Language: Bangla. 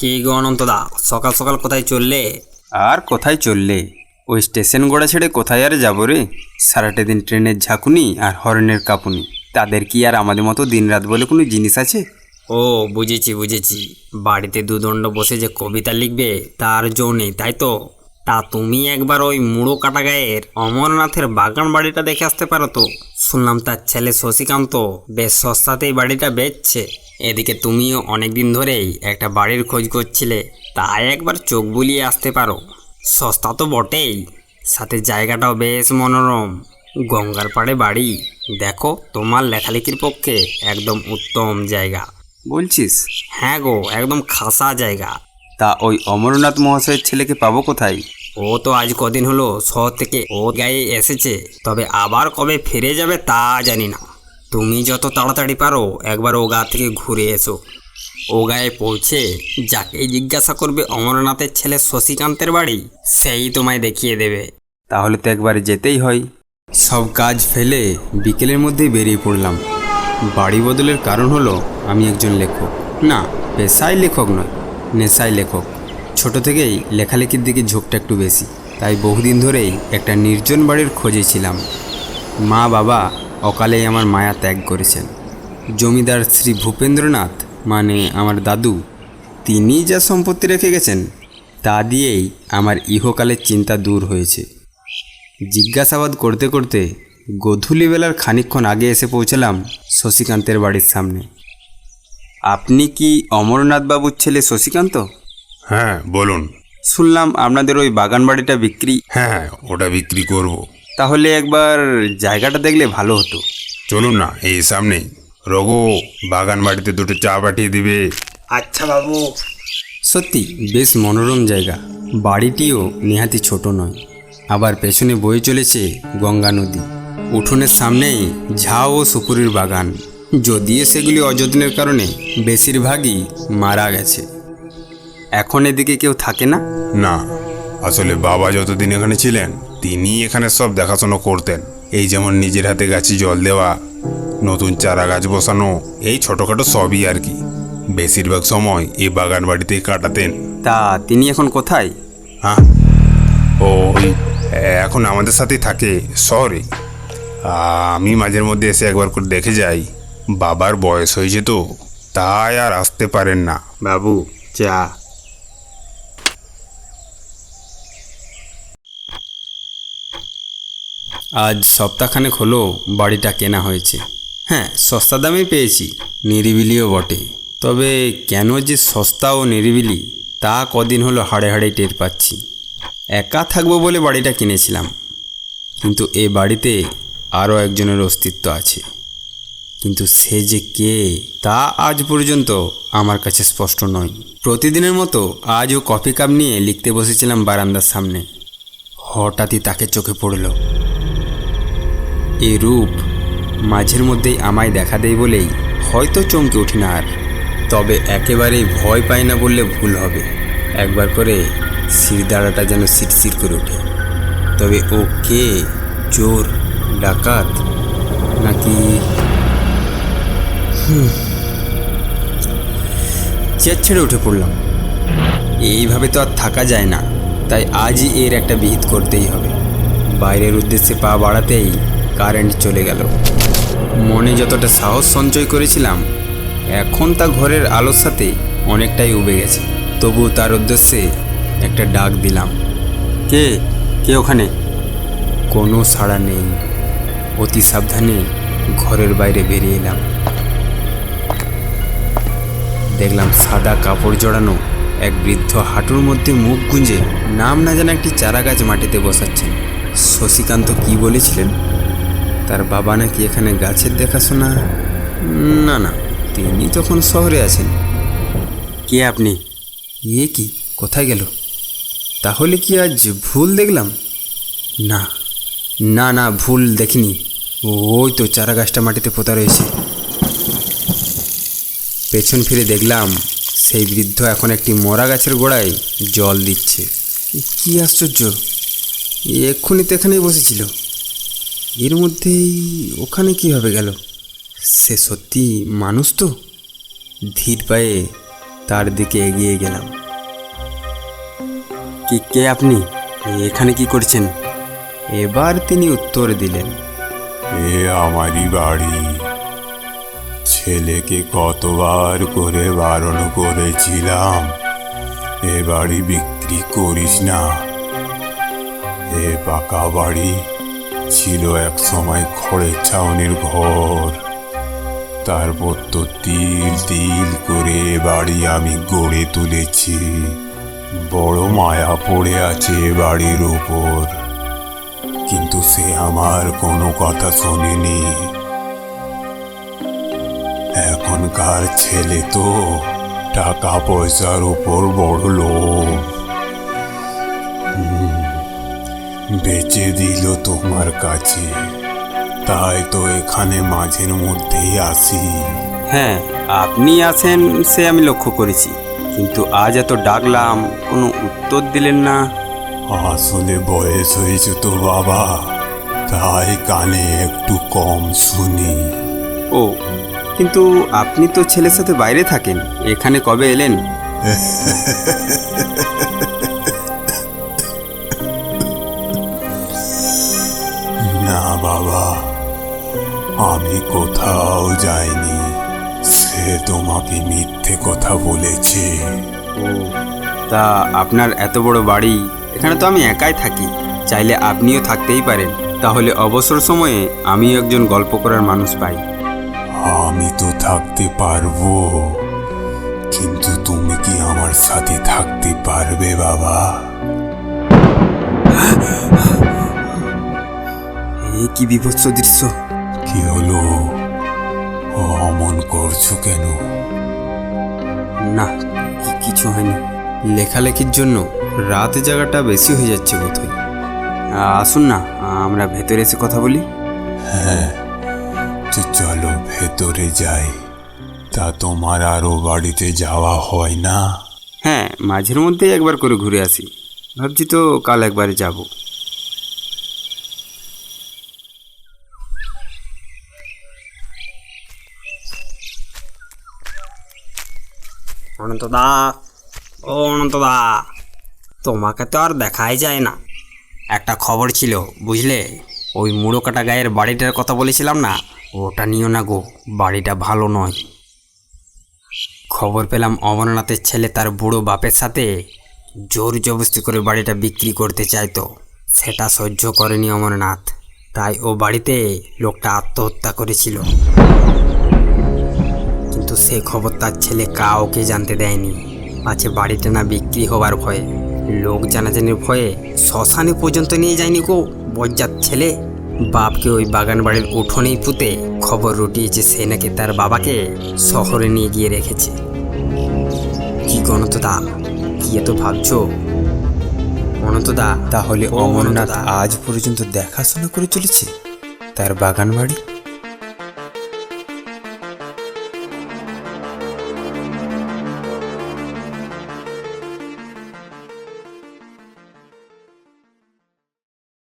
কি গো অনন্তদা? সকাল সকাল কোথায় চললে? আর কোথায় চললে? ওই স্টেশন গোড়া ছেড়ে কোথায় আর যাব রে? সারাটা দিন ট্রেনের ঝাঁকুনি আর হর্নের কাঁপুনি। তাদের কি আর আমাদের মতো দিনরাত বলে কোনো জিনিস আছে? ও বুঝেছি বুঝেছি। বাড়িতে দুদণ্ড বসে যে কবিতা লিখবে তার জো নেই তাই তো? তা তুমি একবার ওই মুড়ো কাটা গায়ের অমরনাথের বাগান বাড়িটা দেখে আসতে পারো তো? শুনলাম তার ছেলে শশীকান্ত বেশ সস্তাতেই বাড়িটা বেচছে। এদিকে তুমিও অনেকদিন ধরেই একটা বাড়ির খোঁজ করছিলে তাই একবার চোখ বুলিয়ে আসতে পারো। সস্তা তো বটেই সাথে জায়গাটাও বেশ মনোরম। গঙ্গার পাড়ে বাড়ি দেখো তোমার লেখালেখির পক্ষে একদম উত্তম জায়গা। বলছিস? হ্যাঁ গো একদম খাসা জায়গা। তা ওই অমরনাথ মহাশয়ের ছেলেকে পাবো কোথায়? ও তো আজ কদিন হলো শহর থেকে ও গায়ে এসেছে তবে আবার কবে ফিরে যাবে তা জানি না। তুমি যত তাড়াতাড়ি পারো, একবার ও গা থেকে ঘুরে এসো। ও গায়ে পৌঁছে যাকে জিজ্ঞাসা করবে অমরনাথের ছেলে শশীকান্তের বাড়ি, সেই তোমায় দেখিয়ে দেবে। তাহলে তো একবার যেতেই হয়। সব কাজ ফেলে বিকেলের মধ্যেই বেরিয়ে পড়লাম। বাড়ি বদলের কারণ হলো, আমি একজন লেখক। না, পেশায় লেখক নয়, নেশায় লেখক। ছোট থেকেই লেখালেখির দিকে ঝোঁকটা একটু বেশি, তাই বহুদিন ধরেই একটা নির্জন বাড়ির খোঁজে ছিলাম। মা বাবা অকালেই আমার মায়া ত্যাগ করেছেন। জমিদার শ্রী ভূপেন্দ্রনাথ মানে আমার দাদু তিনি যা সম্পত্তি রেখে গেছেন তা দিয়েই আমার ইহকালের চিন্তা দূর হয়েছে। জিজ্ঞাসাবাদ করতে করতে গধূলিবেলার খানিকক্ষণ আগে এসে পৌঁছালাম শশীকান্তের বাড়ির সামনে। আপনি কি অমরনাথ বাবুর ছেলে শশীকান্ত? হ্যাঁ বলুন। শুনলাম আপনাদের ওই বাগান বাড়িটা বিক্রি হ্যাঁ হ্যাঁ ওটা বিক্রি করব। তাহলে একবার জায়গাটা দেখলে ভালো হতো। চলুন না এই সামনে। রঘু বাগান বাড়িতে দুটো চা পাঠিয়ে দিবে। আচ্ছা বাবু। সত্যি বেশ মনোরম জায়গা। বাড়িটিও নেহাতি ছোট নয়। আবার পেছনে বয়ে চলেছে গঙ্গা নদী। উঠোনের সামনেই ঝাউ ও সুপুরির বাগান। যদিও সেগুলি অযত্নের কারণে বেশিরভাগই মারা গেছে। এখন এদিকে কেউ থাকে না? না আসলে বাবা যতদিন এখানে ছিলেন তিনি এখানে সব দেখাশোনা করতেন। এই যেমন নিজের হাতে গাছে জল দেওয়া নতুন চারা গাছ বসানো এই ছোটোখাটো সবই আর কি। বেশিরভাগ সময় এই বাগান বাড়িতেই কাটাতেন। তা তিনি এখন কোথায়? হ্যাঁ ও এখন আমাদের সাথেই থাকে শহরে। আমি মাঝের মধ্যে এসে একবার করে দেখে যাই। বাবার বয়স হয়েছে তো তাই আর আসতে পারেন না। বাবু চা আজ সপ্তাহখানেক হলো বাড়িটা কেনা হয়েছে। হ্যাঁ সস্তা দামে পেয়েছি, নিরিবিলিও বটে। তবে কেন যে সস্তা ও নিরিবিলি, তা কদিন হলো হাড়ে হাড়ে টের পাচ্ছি। একা থাকব বলে বাড়িটা কিনেছিলাম। কিন্তু এ বাড়িতে আরও একজনের অস্তিত্ব আছে। কিন্তু সে যে কে, তা আজ পর্যন্ত আমার কাছে স্পষ্ট নয়। প্রতিদিনের মতো আজও কফি কাপ নিয়ে লিখতে বসেছিলাম বারান্দার সামনে। হঠাৎই তাকে চোখে পড়ল। এই রূপ মাঝের মধ্যেই আমায় দেখা দেয় বলেই হয়তো চমকে উঠি না আর। তবে একেবারেই ভয় পাই না বললে ভুল হবে। একবার করে শিরদাঁড়াটা যেন সিটসির করে ওঠে। তবে ও কে? চোর? ডাকাত? নাকি চেয়ার ছেড়ে উঠে পড়লাম। এইভাবে তো আর থাকা যায় না। তাই আজই এর একটা বিহিত করতেই হবে। বাইরের উদ্দেশ্যে পা বাড়াতেই কারেন্ট চলে গেল। মনে যতটা সাহস সঞ্চয় করেছিলাম এখন তা ঘরের আলোর সাথে অনেকটাই উবে গেছে। তবু তার উদ্দেশ্যে একটা ডাক দিলাম। কে? কে ওখানে? কোনো সাড়া নেই। অতি সাবধানে ঘরের বাইরে বেরিয়ে এলাম। দেখলাম সাদা কাপড় জড়ানো এক বৃদ্ধ হাঁটুর মধ্যে মুখ গুঁজে নাম না জানা একটি চারা গাছ মাটিতে বসাচ্ছেন। শশীকান্ত কি বলেছিলেন? তার বাবা নাকি এখানে গাছের দেখাশোনা? না না তিনি তখন শহরে আছেন। কে আপনি? এ কি কোথায় গেল? তাহলে কি আজ ভুল দেখলাম? না না না ভুল দেখিনি। ওই তো চারা গাছটা মাটিতে পোতা রয়েছে। পেছন ফিরে দেখলাম সেই বৃদ্ধ এখন একটি মরা গাছের গোড়ায় জল দিচ্ছে। কি আশ্চর্য! এক্ষুনি তো এখানেই বসেছিল। এর মধ্যেই ওখানে কীভাবে গেল? সে সত্যি মানুষ তো? ধীর পায়ে তার দিকে এগিয়ে গেলাম। কি, কে আপনি? এখানে কি করছেন? এবার তিনি উত্তর দিলেন। এ আমারই বাড়ি। ছেলেকে কতবার করে বারণ করেছিলাম। এ বাড়ি বিক্রি করিস না। এ পাকা বাড়ি ছিল এক সময় খড়ের ছাউনির ঘর। তারপর তো তিল তিল করে বাড়ি আমি গড়ে তুলেছি। বড় মায়া পড়ে আছে বাড়ির উপর। কিন্তু সে আমার কোনো কথা শোনেনি। এখনকার ছেলে তো টাকা পয়সার উপর বড় লোভ। বেচে দিল তোমার কাছে। তাই তো এখানে মাঝের মধ্যেই আসি হ্যাঁ আপনি আছেন সে আমি লক্ষ্য করেছি। কিন্তু আজ এত ডাকলাম কোনো উত্তর দিলেন না। আসলে বয়স হয়েছে তো বাবা। তাই কানে একটু কম শুনি। ও কিন্তু আপনি তো ছেলের সাথে বাইরে থাকেন এখানে কবে এলেন? আমি কোথাও যাইনি সে তোমাকে মিথ্যে কথা বলেছে। ও তা আপনার এত বড় বাড়ি এখানে তো আমি একাই থাকি। চাইলে আপনিও থাকতেই পারেন। তাহলে অবসর সময়ে আমি একজন গল্প করার মানুষ পাই। আমি তো থাকতে পারব। কিন্তু তুমি কি আমার সাথে থাকতে পারবে বাবা? এই কি বিভৎস দৃশ্য। কি হলো? অমন করছ কেন? না কিছু হয়নি। লেখালেখির জন্য রাত জায়গাটা বেশি হয়ে যাচ্ছে বোধহয়। আসুন না আমরা ভেতরে এসে কথা বলি। হ্যাঁ চলো ভেতরে যাই। তা তোমার আরও বাড়িতে যাওয়া হয় না? হ্যাঁ মাঝের মধ্যেই একবার করে ঘুরে আসি। ভাবছি তো কাল একবারে যাব। অনন্তদা ও অনন্তদা। তোমাকে তো আর দেখাই যায় না। একটা খবর ছিল, বুঝলে? ওই মুড়ো কাটা গায়ের বাড়িটার কথা বলেছিলাম না? ওটা নিও না গো, বাড়িটা ভালো নয়। খবর পেলাম অমরনাথের ছেলে তার বুড়ো বাপের সাথে। জোর জবস্তি করে বাড়িটা বিক্রি করতে চাইতো। সেটা সহ্য করেনি অমরনাথ। তাই ও বাড়িতে লোকটা আত্মহত্যা করেছিল। সে খবর তার ছেলে কাউকে জানতে দেয়নি। আছে বাড়িটা না বিক্রি হবার ভয়ে। লোক জানাজানির ভয়ে শ্মশানে পর্যন্ত নিয়ে যায়নি গো বজ্জাত ছেলে। বাপকে ওই বাগান বাড়ির উঠোনেই পুঁতে খবর রটিয়েছে সে নাকি তার বাবাকে শহরে নিয়ে গিয়ে রেখেছে। কি গণতদা কি এত ভাবছ? অনন্তদা তাহলে অমরনাথ আজ পর্যন্ত দেখাশোনা করে চলেছে? তার বাগান বাড়ি?